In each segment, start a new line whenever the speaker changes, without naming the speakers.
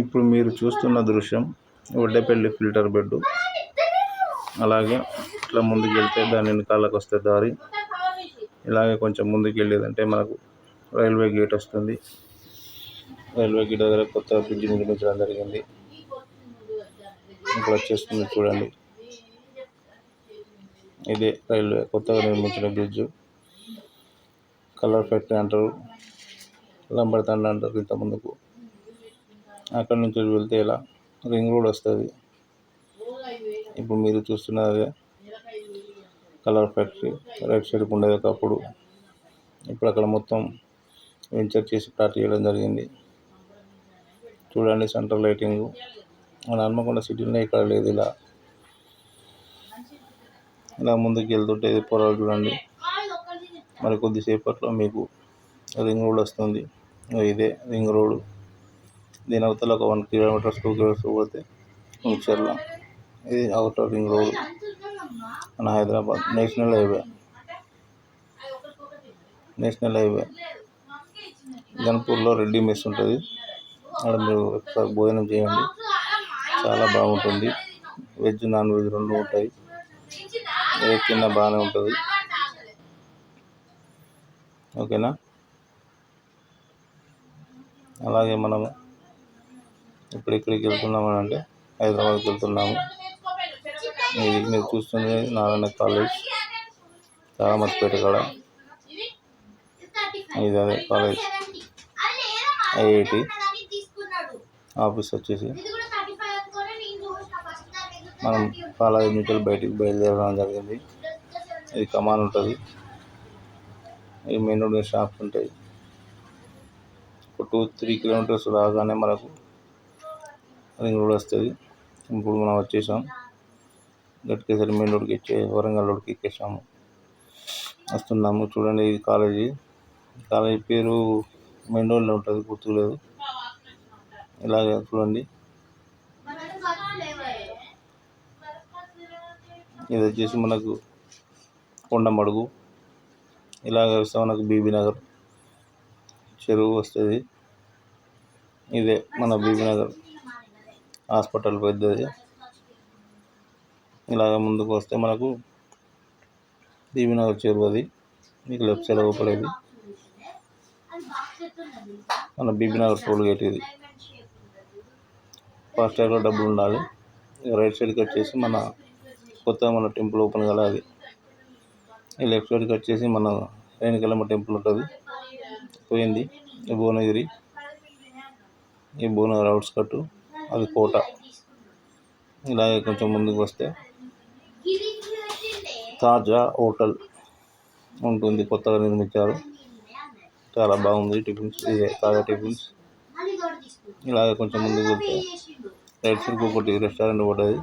ఇప్పుడు మీరు చూస్తున్న దృశ్యం వడ్డేపల్లి ఫిల్టర్ బెడ్ అలాగే ఇట్లా ముందుకు వెళ్తే దాని వెనకాలకు వస్తే దారి. ఇలాగే కొంచెం ముందుకు వెళ్ళేదంటే మనకు రైల్వే గేట్ వస్తుంది. రైల్వే గేట్ దగ్గర కొత్త బ్రిడ్జ్ నిర్మించడం జరిగింది. ఇక్కడ వచ్చేస్తుంది చూడండి. ఇదే రైల్వే కొత్తగా నిర్మించిన బ్రిడ్జ్. కలర్ ఫ్యాక్టరీ అంటారు. లంబడతండ అంటారు ఇంత ముందుకు. అక్కడ నుంచి వెళ్తే ఇలా రింగ్ రోడ్ వస్తుంది. ఇప్పుడు మీరు చూస్తున్నది కలర్ ఫ్యాక్టరీ రైట్ సైడ్ ఉండేది ఒకప్పుడు. ఇప్పుడు అక్కడ మొత్తం వెంచర్ చేసి స్టార్ట్ చేయడం జరిగింది. చూడండి సెంటర్ లైటింగ్ మన హన్మకొండ సిటీలో ఇక్కడ లేదు ఇలా. ఇలా ముందుకు వెళ్తుంటే పొలాలు చూడండి. మరి కొద్దిసేపట్లో మీకు రింగ్ రోడ్ వస్తుంది. ఇదే రింగ్ రోడ్. దీని అవతల ఒక వన్ కిలోమీటర్స్ టూ కిలోమీటర్స్ పోతే ముచ్చర్ల. ఇది అవుటర్ రింగ్ రోడ్ మన Hyderabad. National highway national highway గన్పూర్లో Reddy mess ఉంటుంది. అక్కడ మీరు ఒకసారి భోజనం చేయండి. చాలా బాగుంటుంది. వెజ్ నాన్ వెజ్ రెండు ఉంటాయి. ఏ తిన్నా బాగానే ఉంటుంది. ఓకేనా అలాగే మనము ఇప్పుడు ఎక్కడికి వెళ్తున్నామని అంటే హైదరాబాద్కి వెళ్తున్నాము. ఇది మీరు చూస్తుంది నారాయణ కాలేజ్ చామర్పేట కాడ. ఇది అదే కాలేజ్. ఐఐటి ఆఫీస్ వచ్చేసి మనం కాలేజ్ నుంచి బయటికి బయలుదేరడం జరిగింది. ఇది కమాన్ ఉంటుంది. ఈ మెయిన్ రోడ్ షాప్స్ ఉంటాయి. ఒక టూ త్రీ కిలోమీటర్స్ రాగానే మనకు రింగ్ రోడ్ వస్తుంది. ఇప్పుడు మనం వచ్చేసాం. గట్కేసరి మెయిన్ రోడ్కి ఇచ్చే వరంగల్ రోడ్కి ఎక్కేసాము. వస్తున్నాము. చూడండి ఇది కాలేజీ. కాలేజీ పేరు మెయిన్ రోడ్లో ఉంటుంది గుర్తులేదు. ఇలాగే చూడండి. ఇది వచ్చేసి మనకు కొండమడుగు ఇలాగ వస్తే మనకు బీబీ నగర్ చెరువు వస్తుంది. ఇదే మన బీబీ నగర్. హాస్పిటల్ పెద్దది ఇలాగ ముందుకు వస్తే మనకు దీవినగర్ చేరువది. మీకు లెఫ్ట్ సైడ్ పడేది మన బీబీనగర్ టోల్ గేట్ ఇది. ఫాస్టాగ్లో డబ్బులు ఉండాలి. రైట్ సైడ్కి వచ్చేసి మన కొత్తగా మన టెంపుల్ ఓపెన్ కదా అది ఈ లెఫ్ట్ సైడ్కి వచ్చేసి మన రేణుకలమ్మ టెంపుల్ ఉంటుంది. పోయింది. ఈ భువనగిరి. ఈ భువనగిరి అవుట్స్కట్ అది కోట. ఇలాగే కొంచెం ముందుకు వస్తే తాజా హోటల్ ఉంటుంది కొత్తగా నిర్మించారు. చాలా బాగుంది టిఫిన్స్ ఇదే తాజా టిఫిన్స్. ఇలాగే కొంచెం ముందుకు వెళ్తే రైట్ సైడ్కి ఒకటి రెస్టారెంట్ పడ్డది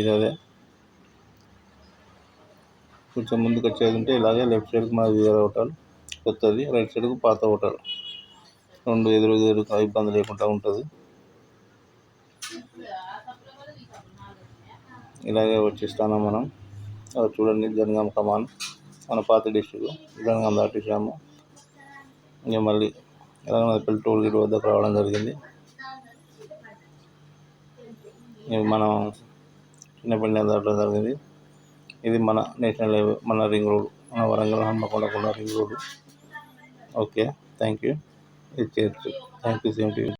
ఇది అదే. కొంచెం ముందుకు వచ్చేది ఉంటే ఇలాగే లెఫ్ట్ సైడ్కి మా వేరే హోటల్ కొత్తది. రైట్ సైడ్కి పాత హోటల్. రెండు ఎదురు ఎదురు ఇబ్బంది లేకుండా ఉంటుంది. ఇలాగే వచ్చేస్తాను మనం. అది చూడండి జనగాం కమాన్. మన పాత డిస్టిక్. జనగాం దాటేసాము. ఇంకా మళ్ళీ ఎలాగ టోల్ గేట్ వద్దకు రావడం జరిగింది. ఇవి మనం చిన్నపల్లి దాటడం జరిగింది. ఇది మన నేషనల్ హైవే మన రింగ్ రోడ్. మన Warangal హన్మకొండకుండా ring road. Okay thank you. ఇది చేయొచ్చు thank you same to you